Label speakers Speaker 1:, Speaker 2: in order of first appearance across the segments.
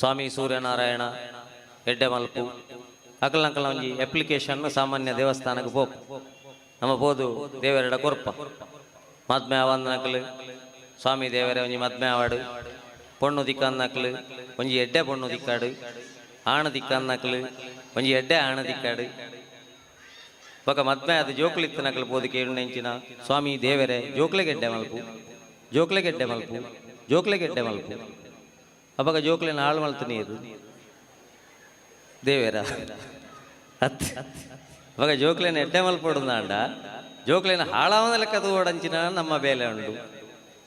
Speaker 1: ಸ್ವಾಮಿ ಸೂರ್ಯನಾರಾಯಣ ಎಡ್ಡೆಮಲ್ಪು ಅಕಲ್ ಅಂಕಲ್ ಒಂಜಿ ಅಪ್ಲಿಕೇಶನ್ ಸಾಮಾನ್ಯ ದೇವಸ್ಥಾನಕ್ಕೆ ಹೋಗು. ನಮ್ಮ ಬೋದು ದೇವರೆಡ ಕೊರ್ಪ. ಮದ್ಮೆ ಅವಂದನಕಲು ಸ್ವಾಮಿ ದೇವರೇ, ಒಂಜಿ ಮದ್ಮೆ ಆವಾಡು. ಪೊಣ್ಣು ದಿಕ್ಕನ್ನಕಲು ಒಂಜಿ ಎಡ್ಡೆ ಪೊಣ್ಣು ದಿಕ್ಕಾಡು. ಆಣ ದಿಕ್ಕನ್ನಕಲು ಒಂಜಿ ಎಡ್ಡೆ ಆಣ ದಿಕ್ಕಾಡು. ఒక మధ్య అది జోకులిత్తి నకలు పోదికేడు నెంచిన స్వామి దేవరే జోకులగెడ్డే మలుపు జోకులగెడ్డే మలుపు జోకులగెడ్డే ಮಲ್ಪು. ಅವಾಗ ಜೋಕ್ಲೆನ ಹಾಳು ಮಾಡ್ತೀನಿ ನೀರು. ದೇವೇರ ಅತ್ ಅವಾಗ ಜೋಕ್ಲೇನ ಎಡ್ಡೆ ಮಲ್ಪೊಡುಂದಾಂಡ ಜೋಕ್ಲೇನ ಹಾಳಾವನ ಲೆಕ್ಕದ ಓಡಂಚಿನ ನಮ್ಮ ಬೇಲೆ ಉಂಡು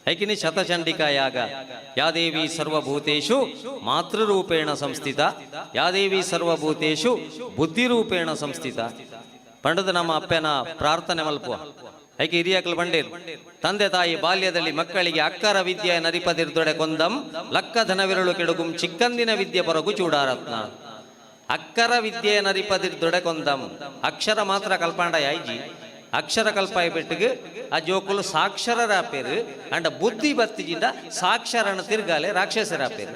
Speaker 1: ಐಕಿನಿ ಶತಚಂಡಿಕಾಯಾಗ ಯಾದೇವಿ ಸರ್ವಭೂತೇಷು ಮಾತೃರೂಪೇಣ ಸಂಸ್ಥಿತ. ಯಾದೇವಿ ಸರ್ವಭೂತೇಷು ಬುದ್ಧಿರೂಪೇಣ ಸಂಸ್ಥಿತ. ಪಂಡದ ನಮ್ಮ ಅಪ್ಪನ ಪ್ರಾರ್ಥನೆ ಮಲ್ಪುವ. ಐಕೆ ಹಿರಿಯಕ್ಲು ಬಂಡೇರು ತಂದೆ ತಾಯಿ ಬಾಲ್ಯದಲ್ಲಿ ಮಕ್ಕಳಿಗೆ ಅಕ್ಕರ ವಿದ್ಯೆ ನರಿಪದಿರ್ದೊಡೆ ಕೊಂದಂ, ಲಕ್ಕ ಧನವಿರಳು ಕೆಡುಗುಂ, ಚಿಕ್ಕಂದಿನ ವಿದ್ಯೆ ಬರಗು ಚೂಡಾರತ್ನ. ಅಕ್ಕರ ವಿದ್ಯೆ ನರಿಪದಿರ್ದೊಡೆ ಕೊಂದಂ. ಅಕ್ಷರ ಮಾತ್ರ ಕಲ್ಪಾಂಡ ಯಾಯ್ಜಿ ಅಕ್ಷರ ಕಲ್ಪಾಯಿ ಬೆಟ್ಟಿಗೆ ಆ ಜೋಕುಲು ಸಾಕ್ಷರರ ಪೇರು, ಅಂಡ ಬುದ್ಧಿ ಬತ್ತಿಜಿಂದ ಸಾಕ್ಷರನ ತಿರ್ಗಾಲೆ ರಾಕ್ಷಸರ ಪೇರು.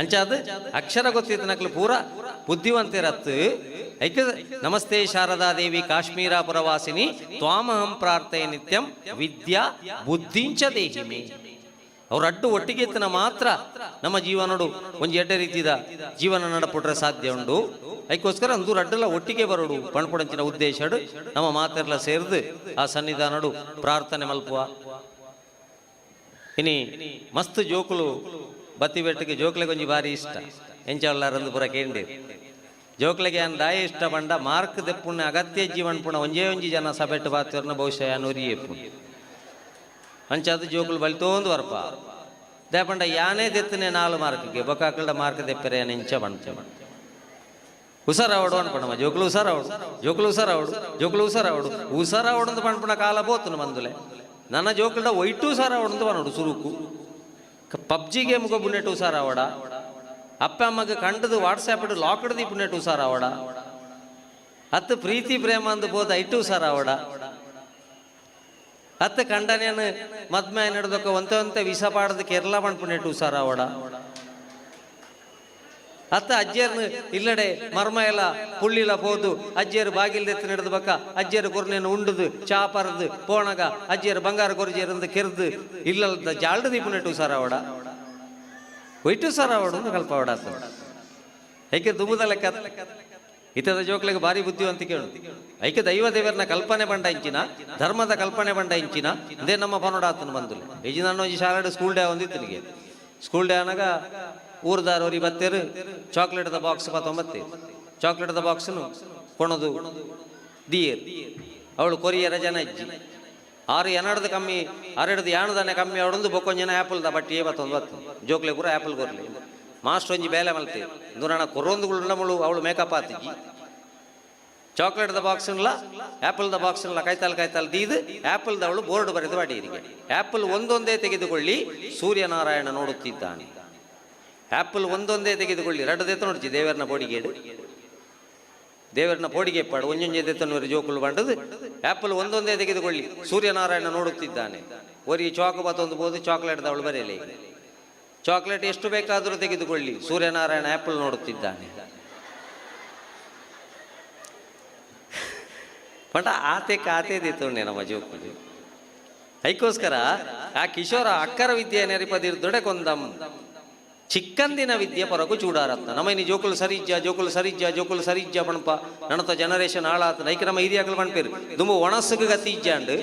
Speaker 1: ಅಂಚಾದ, ಅಕ್ಷರ ಗೊತ್ತಿದ್ದ ನಕ್ಲು ಪೂರ ಬುದ್ಧಿವಂತಿರತ್ತು. ನಮಸ್ತೆ ಶಾರದಾ ದೇವಿ ಕಾಶ್ಮೀರ ಪುರವಾಸಿನಿ, ತ್ವಾಮಹಂ ಪ್ರಾರ್ಥೆ ನಿತ್ಯಂ, ವಿದ್ಯಾ ಬುದ್ಧಿಂಚ ದೇಹಿಮಿ. ಅವ್ರ ಅಡ್ಡು ತನ ಮಾತ್ರ ನಮ್ಮ ಜೀವನಡು ಒಂದು ಎಡ್ಡೆ ರೀತಿದ ಜೀವನ ನಡಪುಟ್ರೆ ಸಾಧ್ಯ ಉಂಡು. ಅದಕ್ಕೋಸ್ಕರ ಅಂದೂರು ರಡ್ಡಲ್ಲ ಒಟ್ಟಿಗೆ ಬರೋಡು, ಪಣಪಡಂಚಿನ ಉದ್ದೇಶ ನಮ್ಮ ಮಾತೆಲ್ಲ ಸೇರಿದು ಆ ಸನ್ನಿಧಾನಡು ಪ್ರಾರ್ಥನೆ ಮಲ್ಪುವ. ಇನಿ ಮಸ್ತ್ ಜೋಕುಲು ಬತ್ತಿ ಬೆಟ್ಟಕ್ಕೆ ಜೋಕ್ಲೆ ಕೊಂಚ ಬಾರಿ ಇಷ್ಟ. ಎಂಚಲ್ಲಾರಂದು ಪುರ ಕೇಂಡಿ. ಜೋಕ್ಲೆಗೆ ದಾಯ ಇಷ್ಟ ಬಂಡ ಮಾರ್ಕ್ ದೆಪ್ಪುಣ್ಣ, ಅಗತ್ಯ ಜೀವನ ಪುಣ ಒಂಜೇ ಒಂಜಿ ಜನ ಸಬೆಟ್ಟು ಬಾತಿರ್ನ ಬಹುಶಃ ಯಾನೂರಿ ಎಪ್ಪು ಅಂಚಾದ ಜೋಕುಲು ಬಲಿತೋಂದು ವರ್ಪ. ದೇಪಂಡ ಯಾನೇ ದೆತ್ತನೆ ನಾಲ್ ಮಾರ್ಕ್ಗೆ ಬೊಕಾಕಲ್ಡ ಮಾರ್ಕ್ ದೆಪ್ಪರೆ ನಿಂಚ ಬಂಚ ಉಸರಾವಡು ಅನ್ಪಣಮ್ಮ ಜೋಕುಲು ಉಸರಾವಡು ಜೋಕುಲು ಉಸರಾವಡು ಜೋಕುಲು ಉಸರಾವಡು ಉಸರಾವಡು ಅಂತ ಬಣ್ಣ ಕಾಲ ಬೋತನು ಮಂದುಲೆ. ನನ್ನ ಜೋಕ್ಲ ಒಯ್ಟು ಸಾರಾವಡು ಅಂತ ಬನ್ನೋಡು ಸುರುಕು. ಪಬ್ಜಿ ಬುನೆಟ್ ಉಸಾರಾವಡ ಅಪ್ಪ ಅಮ್ಮಗೆ ಕಂಡದು ವಾಟ್ಸಾಪ್ ಲಾಕ್ಡ್ ದಿ ಬುನೆಟ್ ಉಸಾರಾವಡ ಹತ್ತು ಪ್ರೀತಿ, ಪ್ರೇಮ ಅಂದು ಬೋದ ಐಟು ಉಸಾರಾವಡ ಹತ್ತು ಕಂಡನೇನು ಮದ್ಮೆ ನಡೆದಕ್ಕ ಒಂತೆ ಒಂತೆ ವಿಸ ಪಾಡದು ಕೇರಳ ಮಾಡ್ಕೊಂಡಿಟ್ಟು ಸರ್ ಅವಡ ಅತ್ತ ಅಜ್ಜಿಯರ್ನ ಇಲ್ಲಡೆ ಮರ್ಮ ಎಲ್ಲ ಪುಳ್ಳಿಲ ಹೋದು ಅಜ್ಜಿಯರು ನಡೆದ ಬಕ್ಕ, ಅಜ್ಜಿಯರು ಉಂಡದು, ಚಾ ಪರದು, ಪೋಣಗ, ಅಜ್ಜಿಯರು ಬಂಗಾರ ಕೊರಜಿಯರಿಂದ ಕೆರ್ದು ಇಲ್ಲದ ಜಾಲ್ಡ್ ದೀಪನೆಟ್ಟು ಸರ ಒಯ್ಟು ಕಲ್ಪ ಕಲ್ಪವಡ ಐಕೆ ದುಂಬುದ ಲೆಕ್ಕ ಇತದ ಜೋಕ್ಲಿಗೆ ಭಾರಿ ಬುದ್ಧಿ ಅಂತ ಕೇಳು. ಐಕೆ ದೈವ ದೇವರನ್ನ ಕಲ್ಪನೆ ಬಂಡ ಇಂಚಿನ, ಧರ್ಮದ ಕಲ್ಪನೆ ಬಂಡ ಇಂಚಿನ, ಇದೇ ನಮ್ಮ ಪನೋಡಾತನ ಬಂದು ಈಜಿ ನಾನು ಈ ಶಾಲೆ ಸ್ಕೂಲ್ ಡೇ ಒಂದಿತ್ತು ನಿಮಗೆ ಸ್ಕೂಲ್ ಡೇ ಅನ್ನಾಗ ಊರ್ದಾರವ್ರಿ ಬತ್ತೇರು ಚಾಕ್ಲೇಟ್ದ ಬಾಕ್ಸ್ ಪತ್ತೊಂಬತ್ತೆ ಚಾಕ್ಲೇಟ್ದ ಬಾಕ್ಸ್ನು ಕೊಣದು ದಿಯರ್ ಅವಳು ಕೊರಿಯರ ಜನ ಇಜ್ಜಿ. ಆರು ಎನಡ್ದು ಕಮ್ಮಿ ಆರೆಡ್ದು ಯಾಣದನೆ ಕಮ್ಮಿ ಅವಳೊಂದು ಬೊಕ್ಕೊಂಜನ ಆ್ಯಪಲ್ದ ಬಟ್ಟಿ ಬತ್ತೊಂದು ಬತ್ತು ಜೋಕ್ಲೆ ಕೂಡ ಆ್ಯಪಲ್ ಕೊರ್ಲಿ ಮಾಸ್ಟರ್ ಒಂಜಿ ಬೇಲೆ ಮಲ್ತೆ. ದುರಣ ಕೊರೊಂದು ಮುಳು, ಅವಳು ಮೇಕಪ್ ಆತಿಜ್ಜಿ ಚಾಕ್ಲೇಟ್ದ ಬಾಕ್ಸ್ನಲ್ಲ ಆ್ಯಪಲ್ದ ಬಾಕ್ಸ್ನಲ್ಲ ಕೈತಾಲ್ ಕೈತಾಲ್ ದೀದು ಆ್ಯಪಲ್ದ ಅವಳು ಬೋರ್ಡ್ ಬರೆದು ಬಾಡಿಯರಿಗೆ ಆ್ಯಪಲ್ ಒಂದೊಂದೇ ತೆಗೆದುಕೊಳ್ಳಿ, ಸೂರ್ಯನಾರಾಯಣ ನೋಡುತ್ತಿದ್ದಾನೆ. ಆ್ಯಪಲ್ ಒಂದೊಂದೇ ತೆಗೆದುಕೊಳ್ಳಿ ಎರಡು ದೆತ್ತ ನೋಡ್ತಿ, ದೇವರನ್ನ ಪೋಡಿಗೇಡು ದೇವರನ ಪೋಡಿಗೆ ಪಾಡು ಒಂಜೊಂಜೆ ತನ್ನವರು ಜೋಕುಲು ಬಂಡದು. ಆ್ಯಪಲ್ ಒಂದೊಂದೇ ತೆಗೆದುಕೊಳ್ಳಿ. ಸೂರ್ಯನಾರಾಯಣ ನೋಡುತ್ತಿದ್ದಾನೆ. ಒರಿ ಚಾಕ್ ಒಂದು ಬೋದು ಚಾಕ್ಲೇಟ್ ಅವಳು ಬರೆಯಲಿ. ಚಾಕ್ಲೇಟ್ ಎಷ್ಟು ಬೇಕಾದರೂ ತೆಗೆದುಕೊಳ್ಳಿ. ಸೂರ್ಯನಾರಾಯಣ ಆ್ಯಪಲ್ ನೋಡುತ್ತಿದ್ದಾನೆ. ಪಂಡ ಆತೆ ಕಾತೆ ದಿತ್ತುಂಡೆ ನಮ್ಮ ಜೋಕುಲು. ಅದಕ್ಕೋಸ್ಕರ ಆ ಕಿಶೋರ ಅಕ್ಕರ ವಿದ್ಯೆ ನೆರಿಪದಿರ್ದೊಡೆ ಕೊಂದಂ ಚಿಕ್ಕಂದಿನ ವಿದ್ಯೆ ಪರಗು ಚೂಡಾರತ್ನ ನಮ್ಮ ಇನ್ನು ಜೋಕುಲು ಸರಿಜ್ಜ ಜೋಕುಲು ಸರಿಜ್ಜ ಜೋಕುಲು ಸರಿಜ್ಜ ಪಣಪ. ನಣತ ಜನರೇಷನ್ ಆಳಾತ ನೈಕ ನಮ್ಮ ಹಿರಿಯಾಗಲು ಪಣ್ಪೇರು. ದುಂಬು ಒಣಸುಗ ಗತಿಜ್ಜ ಇಜ್ಜಾಂಡು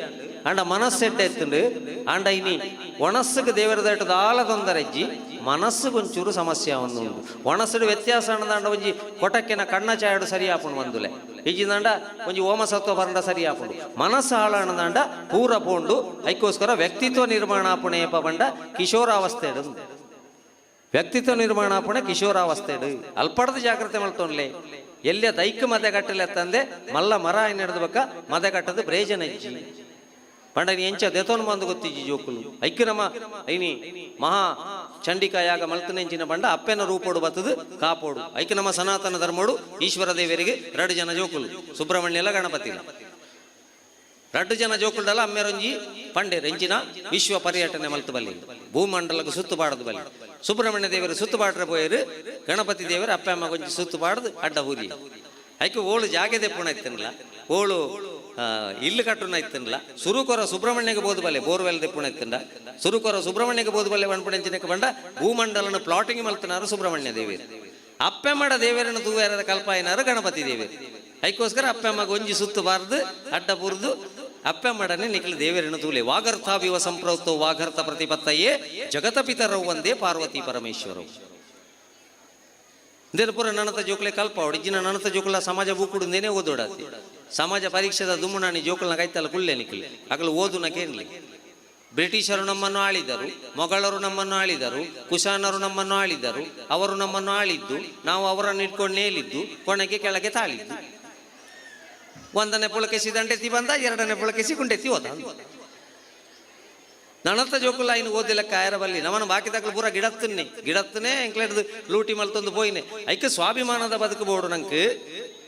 Speaker 1: ಅಂಡ ಮನಸ್ಸೆಡ್ಡೆ ಎತ್ತುಂಡು. ಅಂಡ ಇನಿ ಒಣಸ್ಸುಗೆ ದೇವರದಟ್ಟದ ಆಳ ತೊಂದರೆಜ್ಜಿ ಮನಸ್ಸು ಒಂಚೂರು ಸಮಸ್ಯೆ ಒಂದು ಒಣಸುಡು ವ್ಯತ್ಯಾಸ ಅನ್ನದಾಂಡ ಒಂಜಿ ಕೊಟಕ್ಕಿನ ಕಣ್ಣ ಚಾಯಡು ಸರಿ ಆಪುಂಡು ಮಂದುಲೆ. ಈಜಿಂದಾಂಡ ಒಂಜಿ ಓಮಸತ್ವ ಬರಂಡ ಸರಿ ಆಪುಂಡು. ಮನಸ್ಸು ಹಾಳ ಅನ್ನದಾಂಡ ಪೂರ ಪೋಂಡು. ಐಕೋಸ್ಕರ ವ್ಯಕ್ತಿತ್ವ ನಿರ್ಮಾಣ ಆಪುಣೆ ಬಂಡ ಕಿಶೋರಾವಸ್ಥೆ ವ್ಯಕ್ತಿತ್ವ ನಿರ್ಮಾಣ ಆಪಣೆ ಕಿಶೋರಾವಸ್ಥೆಡು ಅಲ್ಪಡದ ಜಾಗ್ರತೆ ಮಾಡ್ತೋನ್ಲೆ ಎಲ್ಲೇ ದೈಕ ಮದೆಗಟ್ಟಲೆ ತಂದೆ, ಮಲ್ಲ ಮರ ಮದೆ ಕಟ್ಟದು ಪ್ರಯೋಜನ ಇಜ್ಜಿ ಪಂಡ ನೀ ಎಂಚ ದೆತೋನ್ ಬಂದು ಗೊತ್ತಿಜ್ಜಿ ಜೋಕುಲು. ಐಕ್ಯ ನಮ ಐನಿ ಮಹಾ ಚಂಡಿಕಾಯಾಗ ಮಲ್ತನೆಂಚಿನ ಬಂಡ ಅಪ್ಪೆನ ರೂಪೋಡು ಬತ್ತದು ಕಾಪೋಡು. ಐಕ್ಯ ನಮ್ಮ ಸನಾತನ ಧರ್ಮೋಡು ಈಶ್ವರ ದೇವರಿಗೆ ಎರಡು ಜನ ಜೋಕುಲು. ಸುಬ್ರಹ್ಮಣ್ಯಲ ಗಣಪತಿ ರಡ್ಡು ಜನ ಜೋಕುಲ್ಡಲ್ಲ ಅಮ್ಮೆರೊಂಜಿ ಪಂಡೆ ರೆಂಚಿನ ವಿಶ್ವ ಪರ್ಯಟನೆ ಮಲ್ತು ಬಲ್ಲಿ ಭೂಮಂಡಲಕ್ಕೆ ಸುತ್ತು ಬಾಡದು ಬಲ್ಲಿ. ಸುಬ್ರಹ್ಮಣ್ಯ ದೇವರು ಸುತ್ತು ಬಾಡ್ರೆ ಪೋಯರು, ಗಣಪತಿ ದೇವರು ಅಪ್ಪ ಅಮ್ಮ ಕೊಂಚ ಸುತ್ತು ಬಾಡದು ಅಡ್ಡ ಹೂರಿ ಐಕೆ ಓಳು ಜಾಗೆದೆ ಪುಣ ಇತ್ತನಲ್ಲ ಓಳು ಇಲ್ಲಿ ಕಟ್ಟುನ ಇತ್ತನಲ್ಲ ಸುರುಕೊರ ಸುಬ್ರಹ್ಮಣ್ಯಗೆ ಬೋದು ಬಲ್ಲೆ ಬೋರ್ವೆಲ್ ದೆಪ್ಪುಣ ಇತ್ತಂಡ ಸುರುಕೊರ ಸುಬ್ರಹ್ಮಣ್ಯಗೆ ಬೋದು ಬಲ್ಲೆ ವನ್ಪುಣೆಂಚಿನಕ್ಕೆ ಬಂಡ ಭೂಮಂಡಲನ ಪ್ಲಾಟಿಂಗ್ ಮಲ್ತನಾರು ಸುಬ್ರಹ್ಮಣ್ಯ ದೇವೇರು. ಅಪ್ಪೆಮ್ಮಡ ದೇವರನ್ನು ತೂವೇರದ ಕಲ್ಪಾಯನಾರು ಗಣಪತಿ ದೇವೇರು. ಅದಕ್ಕೋಸ್ಕರ ಅಪ್ಪೆಮ್ಮ ಒಂಜಿ ಸುತ್ತು ಬಾರ್ದು, ಅಡ್ಡ ಬುರ್ದು ಅಪ್ಪೆಮ್ಮಡನೆ ನಿಖಿಲ ದೇವರನ್ನು ತೂಲೆ ವಾಗರ್ಥ ವಿವ ಸಂಪ್ರವೃತ್ತೋ, ವಾಗರ್ಥ ಪ್ರತಿಪತ್ತಯೇ ಜಗತ ಪಿತರವು ಒಂದೇ ಪಾರ್ವತಿ ಪರಮೇಶ್ವರವು ದಿಲ್ಪುರ ನನತ ಜೋಕುಲೆ ಕಲ್ಪ ಇಜ್ಜಿನ ನನ್ನತ ಜೋಕುಲ ಸಮಾಜ ಬೂಕುಡುಂದೇನೆ ಓದೋಡತಿ. ಸಮಾಜ ಪರೀಕ್ಷೆದ ದುಮ್ಮುನಾಣಿ ಜೋಕುಲ್ನ ಕೈತಲ್ಲ ಕುಳ್ಳೆ ನಿಖಿಲೆ ಆಗಲು ಓದುನ ನಕೇನ್ಲಿ. ಬ್ರಿಟಿಷರು ನಮ್ಮನ್ನು ಆಳಿದರು, ಮೊಘಲರು ನಮ್ಮನ್ನು ಆಳಿದರು, ಕುಶಾನರು ನಮ್ಮನ್ನು ಆಳಿದರು, ಅವರು ನಮ್ಮನ್ನು ಆಳಿದ್ದು, ನಾವು ಅವರನ್ನು ಇಟ್ಕೊಂಡು ನೇಲಿದ್ದು, ಕೊನೆಗೆ ಕೆಳಗೆ ತಾಳಿದ್ದು. ಒಂದನೇ ಪುಳಕೇಶಿ ದಂಡೆತಿ ಬಂದ, ಎರಡನೇ ಪುಳಕೇಶಿ ಗುಂಡೆತಿ ಹೋದ ನಣತ ಜೋಕುಲ ಇನ್ನು ಓದಿಲ್ಲ, ಕಾಯರ ಬಲ್ಲಿ. ನಮ್ಮನ್ನು ಬಾಕಿದಾಗಲು ಪೂರ ಗಿಡತ್ತನ್ನಿ. ಗಿಡತ್ತನೇ ಎಂಕ್ಲೆಡ್ದು ಲೂಟಿ ಮಲ್ತೊಂದು ಪೋಯಿನೆ ಐಕೆ ಸ್ವಾಭಿಮಾನದ ಬದುಕಬೋಡು ನಂಗೆ.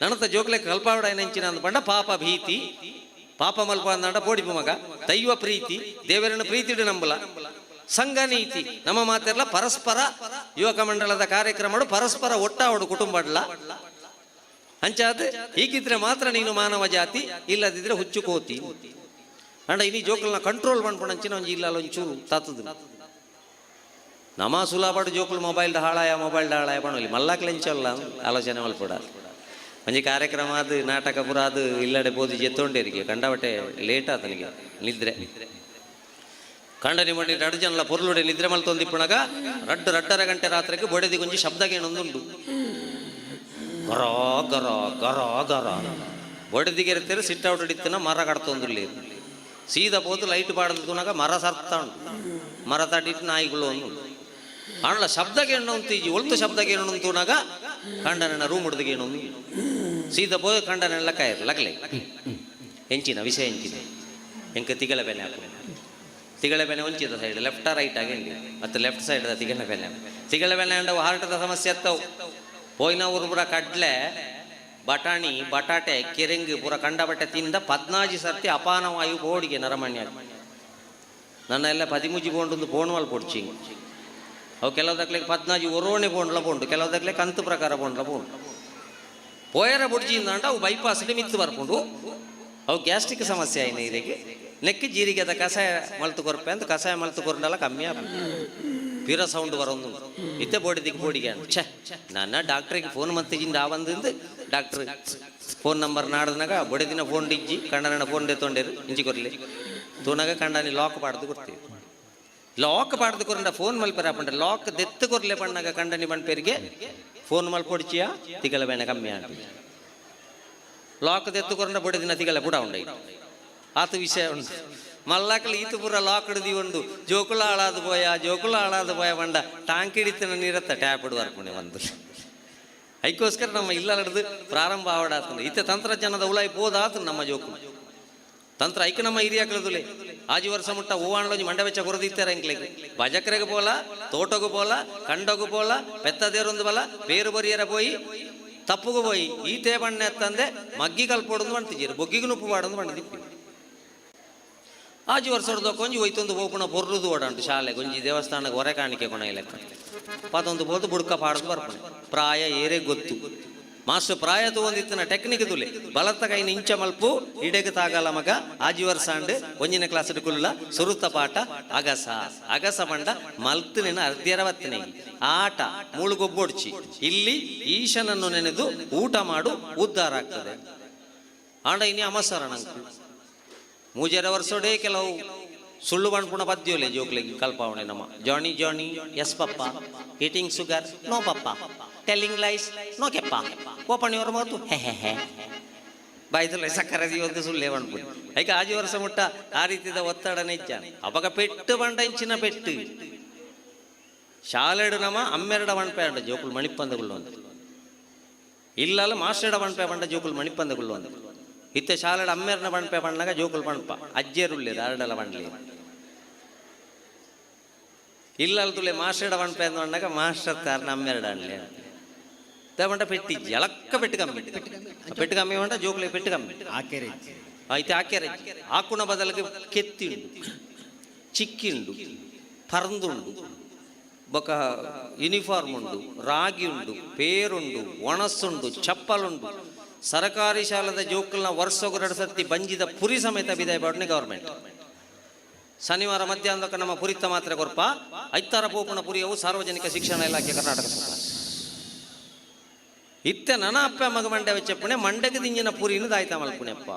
Speaker 1: ನಣತ ಜೋಕುಲೆ ಕಲ್ಪಾವಡ ನೆಂಚಿನ ಅಂದ ಬಂಡ ಪಾಪ ಭೀತಿ. ಪಾಪ ಮಲ್ಪ ಅಂದಂಡ ಪೋಡಿಪು ಮಗ. ದೈವ ಪ್ರೀತಿ. ದೇವರನ್ನು ಪ್ರೀತಿಡು ನಂಬಲ. ಸಂಘ ನೀತಿ. ನಮ್ಮ ಮಾತೆಲ್ಲ ಪರಸ್ಪರ ಯುವಕ ಮಂಡಲದ ಕಾರ್ಯಕ್ರಮಗಳು ಪರಸ್ಪರ ಒಟ್ಟಾವಡು ಕುಟುಂಬಡ್ಲ ಅಂಚಾದ ಹೀಗಿದ್ರೆ ಮಾತ್ರ ನೀನು ಮಾನವ ಜಾತಿ, ಇಲ್ಲದಿದ್ರೆ ಹುಚ್ಚು ಕೋತಿ. ಅಂಡ ಇನಿ ಜೋಕಲ್ನ ಕಂಟ್ರೋಲ್ ಮಾಡ್ಕೊಂಡಂಚಿನ ಒಂಜಿ ಇಲ್ಲ ಒಂಚೂರು ತಾತದ ನಮ ಸುಲಾಬಾಡು ಜೋಕುಲು ಮೊಬೈಲ್ ಹಾಳಾಯ ಮೊಬೈಲ್ ಹಾಳಾಯ ಪಣಲಿ ಮಲ್ಲಾಕ್ಲೆಂಚಲ್ಲ ಆಲೋಚನೆ ಮಲ್ಪಡ ಒಂಜಿ ಕಾರ್ಯಕ್ರಮ ಅದು ನಾಟಕ ಪುರ ಅದು ಇಲ್ಲಡೆ ಬೋದು ಎತ್ತೊಂಡೇರಿಗೆ ಕಂಡವಟೆ ಲೇಟ್ ಆತನಿಗೆ ನಿದ್ರೆ. ಕಂಡನಿ ಮಾಡಿ ರಡ್ಡು ಜನಲ ಪೊರ್ಲುಡೆ ನಿದ್ರೆ ಮಲ್ತೊಂದಿಪ್ಪುಣಗ, ರಡ್ಡು ರಡ್ಡರ ಗಂಟೆ ರಾತ್ರಿಗೆ ಬೊಡೆದಿ ಒಂಜಿ ಶಬ್ದಗೇನೊಂದುಂಡು. ಗರ ಗರ ಗರ ಗರ. ಬೊಡೆದಿಗೆ ಇರ್ತೀರಿ ಸಿಟ್ ಔಟ್ ಹಿಡಿತನ ಮರ ಕಡ್ತೊಂದುಲ್ಲಿ ಸೀದ ಪೋದು ಲೈಟ್ ಪಾಡದು ತುನಗ ಮರ ಮರ ತಟ್ಟಿಟ್ಟು ನಾಯಿಗಳು ಒಂದು. ಶಬ್ದ ಶಬ್ದಗೆ ಎಣ್ಣು ಅಂತೀಜಿ ಒಳ್ತು ಶಬ್ದಗೆ ಎಣ್ಣು ಅಂತೂನಾಗ ಕಂಡನ ರೂಮ್ ಹುಡ್ದಿಗೆ ಏನು ಸೀದಾ ಪೋದು ಕಂಡನೆಲ್ಲ ಕಾಯರು ಲಗ್ಲೆ. ಹೆಂಚಿನ, ವಿಷಯ ಹೆಂಚಿನ? ಹೆಂಕ ತಿಗಳ ಬೆನೆ ಹಾಕು. ತಿಗಳ ಬೆನೆ ಹೊಂಚಿದ ಸೈಡ್ ಲೆಫ್ಟ ರೈಟ್ ಆಗಿ ಮತ್ತೆ ಲೆಫ್ಟ್ ಸೈಡ್ ತಿಗಳ ಬೆನೆ ತಿಗಳ ಬೆನೆ ಅಂಡವು ಹಾರ್ಟದ ಸಮಸ್ಯೆ ಅತ್ತವು. ಪೋಯ್ನ ಊರು ಪೂರ ಕಡ್ಲೆ ಬಟಾಣಿ ಬಟಾಟೆ ಕೆರೆಂಗ್ ಪೂರ ಕಂಡ ಬಟ್ಟೆ ತಿಂದ ಪದ್ನಾಜಿ ಸರ್ತಿ ಅಪಾನವಾಯು ಬೋಡಿಗೆ ನರಮಣ್ಯ ನನ್ನ ಎಲ್ಲ ಪದಿಮುಜಿ ಬೋಂಡು ಬೋಣ್ ಮಲ್ ಪೊಡ್ಚಿ ಅವು ಕೆಲವುದಕ್ಲೆ ಪದ್ನಾಜಿ ಒರೋಣೆ ಬೋಂಡ್ಲ ಬೋಂಡು ಕೆಲವುದಕ್ಲೆ ಕಂತು ಪ್ರಕಾರ ಬೋಂಡ್ಲ ಬೋಂಡು ಪೋಯರ ಬುಡ್ಜಿಯಿಂದ ಅಂಡ ಅವು ಬೈಪಾಸ್ ಮಿತ್ತು ಬರ್ಕೊಂಡು ಅವು ಗ್ಯಾಸ್ಟ್ರಿಕ್ ಸಮಸ್ಯೆ ಆಯ್ನ ಇದಕ್ಕೆ ನೆಕ್ಕಿ ಅದ ಕಷಾಯ ಮಲ್ತು ಕೊರ್ಪೆ ಅಂತ ಕಷಾಯ ಮಲ್ತು ಕೊರಂಡಲ್ಲ ಕಮ್ಮಿ ಆಗ ಪಿರ ಸೌಂಡ್ ಬರೋದು. ಇತ್ತೆ ಬೋಡಿದಿಗೆ ಬೋಡಿಗೆ ಛೆ ನನ್ನ ಡಾಕ್ಟ್ರಿಗೆ ಫೋನ್ ಮತ್ತಿಜಿಂದ ಆ ಬಂದಿಂದ ಡಾಕ್ಟ್ರ್ ಫೋನ್ ನಂಬರ್ ನಾಡ್ದನಾಗ ಬೊಡೆದಿನ ಫೋನ್ ಡಿಜ್ಜಿ ಕಣ್ಣನ ಫೋನ್ ತೊಂಡೇರು, ಇಂಜಿ ಕೊರ್ಲಿ. ತೂನಾಗ ಕಂಡನಿ ಲಾಕ್ ಪಾಡ್ದು ಕೊಡ್ತೀವಿ. ಲಾಕ್ ಪಾಡ್ದು ಕೊರಂಡ ಫೋನ್ ಮಲ್ಪರ ಪಂಡ ಲಾಕ್ ದೆತ್ತು ಕೊರ್ಲೆ ಪಣ್ಣಾಗ ಕಂಡನಿ ಬಣ್ಪೇರಿಗೆ ಫೋನ್ ಮಲ್ಪೊಡ್ಚಿಯ ತಿಗಲ ಬೇಣ ಕಮ್ಮಿ ಆಂಟಿ. ಲಾಕ್ ದೆತ್ತು ಕೊರಂಡ ಬೊಡೆದಿನ ತಿಗಲ ಬುಡ ಉಂಡೆ ಆತ ವಿಷಯ ಉಂಟು. ಮಲ್ಲಾಕಲ್ ಈತು ಪೂರ ಲಾಕ್ ಹಿಡ್ದಿ ಒಂದು. ಜೋಕುಲ ಹಾಳಾದ ಪೋಯ, ಜೋಕುಲ ಹಾಳಾದ ಪೋಯ ಬಂಡ. ಟಾಂಕ್ ಹಿಡಿತನ ನೀರತ್ತ ಟ್ಯಾಪ್ ಹಿಡ್ದು ಬರ್ಕೊಂಡೆ ಒಂದು ಅದಕ್ಕೋಸ್ಕರ ನಮ್ಮ ಇಲ್ಲ ನಡೆದು ಪ್ರಾರಂಭ ಆವಡಾತಂದ ಈತ ತಂತ್ರಜ್ಞಾನದ ಉಳಾಯಿ ಬೋದಾತು ನಮ್ಮ ಜೋಕು ತಂತ್ರ ಐಕ ನಮ್ಮ ಹಿರಿಯ ಕಳೆದುಲೆ. ಆಜಿ ವರ್ಷ ಮುಟ್ಟ ಹೂವಾಣಲೊಂಜಿ ಮಂಡ ವೆಚ್ಚ ಕೊರದಿತ್ತಾರೆ ಎಂಕ್ಲೆಗೆ ಭಜಕರೆಗೆ ಪೋಲ, ತೋಟಗು ಪೋಲ, ಕಂಡಗು ಪೋಲ, ಪೆತ್ತದೇರೊಂದು ಬಲ, ಬೇರು ಬರಿಯರ ಪೋಯಿ, ತಪ್ಪುಗು ಪೋಯಿ. ಈತೆ ಬಣ್ಣ ಎತ್ತಂದೆ ಮಗ್ಗಿ ಕಲ್ಪೋಡೋದು ಮಾಡ್ತಿದ್ದೀರಿ ಬೊಗ್ಗಿಗೂ ನುಪ್ಪು ಮಾಡೋದು ಬಂದಿದ್ದಿ ಆಜಿ ವರ್ಷದ ಕೊಂಜಿ ಒಯ್ತೊಂದು ಹೋಗೋಣ ಬೊರ್ರುದು ಓಡಾಂಟು ಶಾಲೆ. ಗೊಂಜಿ ದೇವಸ್ಥಾನಕ್ಕೆ ಹೊರೆ ಕಾಣಿಕೆ ಕೊಣ ಲೆಕ್ಕ ಪಾತೊಂದು ಬೋದು ಬುಡ್ಕ ಪಾಡದು ಬರ್ಪಣ. ಪ್ರಾಯ ಏರೆ ಗೊತ್ತು. ಮಾಸ್ಟರ್ ಪ್ರಾಯ ತಗೊಂದಿತ್ತಿನ ಟೆಕ್ನಿಕ್ ತುಲೆ ಬಲತ್ತ ಕೈ ಇಂಚ ಮಲ್ಪು ಇಡೆಗೆ ತಾಗಲ ಮಗ ಆಜಿ ವರ್ಷ ಅಂಡ್ ಒಂಜಿನ ಕ್ಲಾಸ್ ಕುಲ್ಲ ಸುರುತ ಪಾಠ, ಅಗಸ. ಅಗಸ ಬಂಡ ಮಲ್ತಿನ ಅರ್ಧ್ಯರವತ್ತಿನ ಆಟ, ಮುಳುಗೊಬ್ಬೊಡ್ಚಿ. ಇಲ್ಲಿ ಈಶನನ್ನು ನೆನೆದು ಊಟ ಮಾಡು, ಉದ್ದಾರ ಆಗ್ತದೆ. ಆಂಡ ಇನಿ ಅಮಸರ ನಂಗೆ ಮೂಜರ ವರ್ಷೋಡೆ ಕೆಲವು ಸುಳ್ಳು ಬಣ್ಪುಣ ಪದ್ಯೋಲೆ ಜೋಕ್ಲಿ ಕಲ್ಪಾವಣೆ ನಮ್ಮ. Johnny Johnny yes papa, eating sugar, no papa, telling lies, no ಕೆಪ್ಪ ಓಪಣಿ ಅವರ ಮಾತು, ಹೆ ಸಕ್ಕರೆ ಒಂದು ಸುಳ್ಳೆ ಬಣ್ಪುಣ ಐಕೆ ಆಜಿ ವರ್ಷ ಮುಟ್ಟ, ಆ ರೀತಿಯ ಒತ್ತಡ ನೆಚ್ಚ ಅಪಗ ಪೆಟ್ಟು ಬಂಡ ಇಂಚಿನ ಪೆಟ್ಟು. ಶಾಲೆಡು ನಮ ಅಮ್ಮೆರಡ ಬಣ್ಪೆ ಅಂಡ ಜೋಕುಲು ಮಣಿಪ್ಪಂದಗುಳ್ಳು ಅಂತ ಇಲ್ಲಲ್ಲ ಮಾಸ್ಟರ್ಡ ಬಣ್ಪೆ ಬಂಡ ಜೋಕುಲ್ ಮಣಿಪ್ಪಂದಗುಳ್ಳು ಅಂತ ಇತ್ತೆ ಶಾಲೆಡ ಅಮ್ಮೆರ್ನ ಬಣ್ಪೆ ಬಣ್ಣಗ ಜೋಕುಲು ಬಣ್ಪ ಅಜ್ಜೇರುಳ್ಳಿ ಅರಡಲ ಬಣ್ಲಿ ಇಲ್ಲಲ್ ತುಲೆ ಮಾಸ್ಟರ್ಡ ಬಣ್ಪೆ ಅಂತ ಬಣ್ಣಗ ಮಾಸ್ಟರ್ ತಾರ್ನ ಅಮ್ಮೆರಡ ಅಣ್ಲಿ ತಗೊಂಡ ಪೆಟ್ಟಿಜ್ಜಿ ಅಲಕ್ಕ ಪೆಟ್ಟು ಕಮ್ಮಿ ಪೆಟ್ಟು ಕಮ್ಮಿ ಬಂಡ ಜೋಕುಲಿ ಪೆಟ್ಟು ಕಮ್ಮಿ
Speaker 2: ಆಕೆರೆ.
Speaker 1: ಆ ಐತೆ ಹಾಕ್ಯಾರೆ ಹಾಕುಣ ಬದಲಿಗೆ ಕೆತ್ತಿಂಡು ಚಿಕ್ಕಿಂಡು ಪರಂದುಂಡು ಬೊಕ ಯೂನಿಫಾರ್ಮ್ ಉಂಡು ರಾಗಿ ಸರಕಾರಿ ಶಾಲದ ಜೋಕಲ್ನ ವರ್ಷಗೊರಡು ಸರ್ತಿ ಬಂಜಿದ ಪುರಿ ಸಮೇತ ಬಿದಾಯ ಬಾಡ್ನೆ ಗೌರ್ಮೆಂಟ್. ಶನಿವಾರ ಮಧ್ಯಾಹ್ನಕ್ಕೆ ನಮ್ಮ ಪುರಿತ ಮಾತ್ರ ಕೊರಪ ಐತಾರ ಪೋಪಣ ಪುರಿಯವು ಸಾರ್ವಜನಿಕ ಶಿಕ್ಷಣ ಇಲಾಖೆ ಕರ್ನಾಟಕ ಸರ್ಕಾರ. ಇತ್ತೆ ನನ ಅಪ್ಪ ಮಗ ಮಂಡ್ಯ ವೆಚ್ಚಪ್ಪಣೆ ಮಂಡ್ಯಕ್ಕೆ ದಿಂಜಿನ ಪುರಿನ ದಾಯ್ತಾ ಮಲ್ಪುಣೆಪ್ಪ